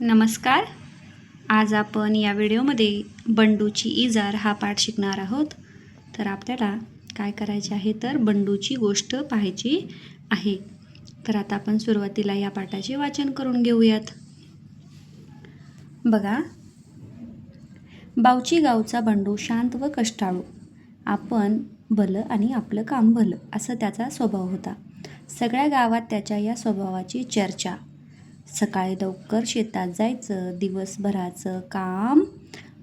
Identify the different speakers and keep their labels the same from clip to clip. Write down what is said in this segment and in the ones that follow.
Speaker 1: नमस्कार. आज आपण या व्हिडिओमध्ये बंडूची इजार हा पाठ शिकणार आहोत. तर आपल्याला काय करायचे आहे तर बंडूची गोष्ट पाहायची आहे. तर आता आपण सुरुवातीला या पाठाचे वाचन करून घेऊयात. बघा. बावची गावचा बंडू शांत व कष्टाळू. आपण भलं आणि आपलं काम भलं असं त्याचा स्वभाव होता. सगळ्या गावात त्याच्या या स्वभावाची चर्चा. सकाळी लवकर शेतात जायचं दिवसभराचं काम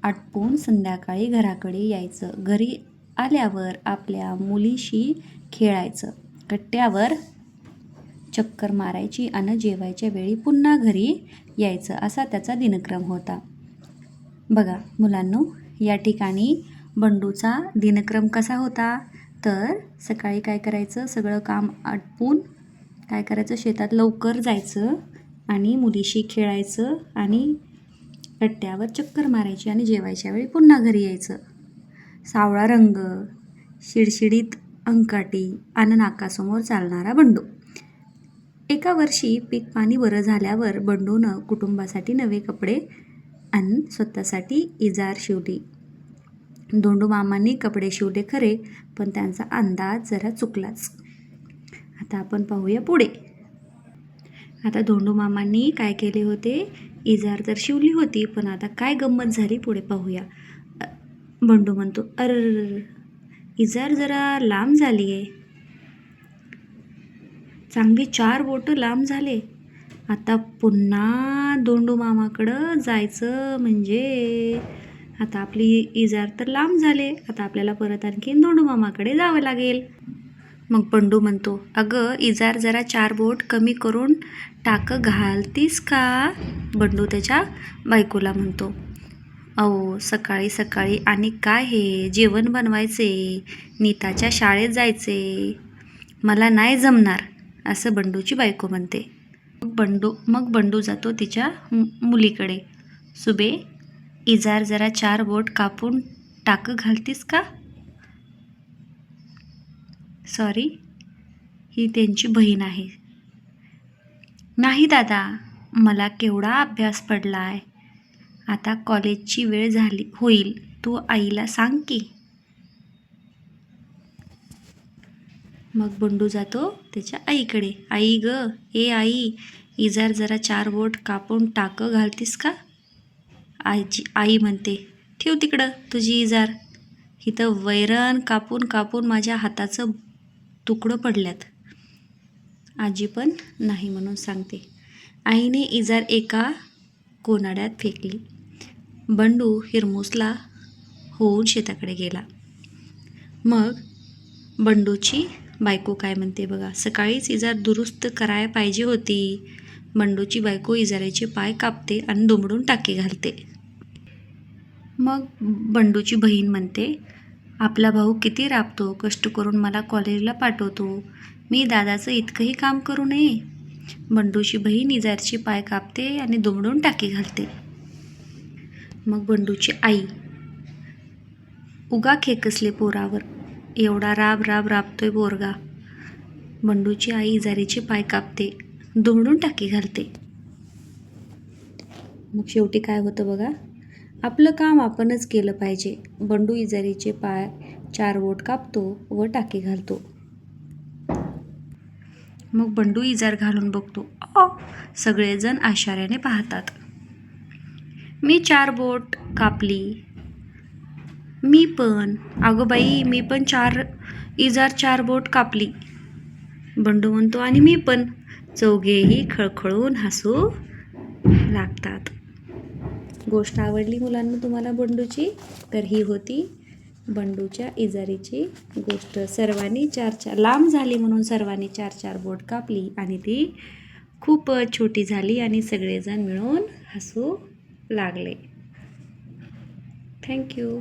Speaker 1: आटपून संध्याकाळी घराकडे यायचं. घरी आल्यावर आपल्या मुलीशी खेळायचं. कट्ट्यावर चक्कर मारायची आणि जेवायच्या वेळी पुन्हा घरी यायचं असा त्याचा दिनक्रम होता. बघा मुलांनो या ठिकाणी बंडूचा दिनक्रम कसा होता? तर सकाळी काय करायचं? सगळं काम आटपून काय करायचं? शेतात लवकर जायचं आणि मुलीशी खेळायचं आणि कट्ट्यावर चक्कर मारायची आणि जेवायच्या वेळी पुन्हा घरी यायचं. सावळा रंग शिडशिडीत अंकाटी आणि नाकासमोर चालणारा बंडू. एका वर्षी पीक पाणी बरं झाल्यावर बंडूनं कुटुंबासाठी नवे कपडे आणि स्वतःसाठी इजार शिवली. धोंडू मामांनी कपडे शिवले खरे पण त्यांचा अंदाज जरा चुकलाच. आता आपण पाहूया पुढे. आता धोंडू मामांनी काय केले होते? इजार तर शिवली होती पण आता काय गंमत झाली पुढे पाहूया. बंडू म्हणतो अर इजार जरा लांब झाली आहे चांगली चार बोटं लांब झाले. आता पुन्हा दोंडू मामाकडं जायचं म्हणजे आता आपली इजार तर लांब झाले. आता आपल्याला परत आणखीन दोंडू मामाकडे जावं लागेल. मग बंडू म्हणतो अगं इजार जरा चार बोट कमी करून टाक घालतीस का? बंडू त्याच्या बायकोला म्हणतो अहो सकाळी सकाळी आणि काय हे? जेवण बनवायचे नीताच्या शाळेत जायचे. मला नाही जमणार असं बंडूची बायको म्हणते. मग बंडू मग बंडू जातो तिच्या मु- मुलीकडे. सुबे इजार जरा चार बोट कापून टाक घालतीस का? सॉरी ही त्यांची बहीण आहे. नाही दादा मला केवढा अभ्यास पडला आहे आता कॉलेजची वेळ झाली होईल. तू आईला सांग की. मग बंडू जातो त्याच्या आईकडे. आई ग ए आई इजार जरा चार बोट कापून टाकं घालतीस का? आईची आई म्हणते ठेव तिकडं तुझी इजार. इथं वैरण कापून कापून माझ्या हाताचं तुकडं पडल्यात. आजी पण नाही म्हणून सांगते आईने इजार एका कोनाड्यात फेकली. बंडू हिरमुसला होऊन शेताकडे गेला. मग बंडूची बायको काय म्हणते बघा सकाळीच इजार दुरुस्त करायला पाहिजे होती. बंडूची बायको इजाऱ्याचे पाय कापते आणि दुमडून टाके घालते. मग बंडूची बहीण म्हणते आपला भाऊ किती राबतो कष्ट करून मला कॉलेजला पाठवतो. मी दादाचं इतकंही काम करू नये. बंडूची बहीण इजारची पाय कापते आणि दुमडून टाकी घालते. मग बंडूची आई उगा खेकसले पोरावर एवढा राब राब राबतोय पोरगा. बंडूची आई इजारीचे पाय कापते दुमडून टाकी घालते. मग शेवटी काय होतं बघा? आपलं काम आपणच केलं पाहिजे. बंडू इजारीचे पाय चार बोट कापतो व टाकी घालतो. मग बंडू इजार घालून बघतो. अ सगळेजण आश्चर्याने पाहतात. मी चार बोट कापली. मी पण. अगं बाई मी पण चार इजार चार बोट कापली. बंडू म्हणतो आणि मी पण. चौघेही खळखळून हसू लागतात. गोष्ट आवडली मुलांना तुम्हाला बंडूची? तर ही होती बंडूच्या इजारीची गोष्ट. सर्वांनी चार चार लांब झाली म्हणून सर्वांनी चार चार बोट कापली आणि ती खूप छोटी झाली आणि सगळेजण मिळून हसू लागले. थँक्यू.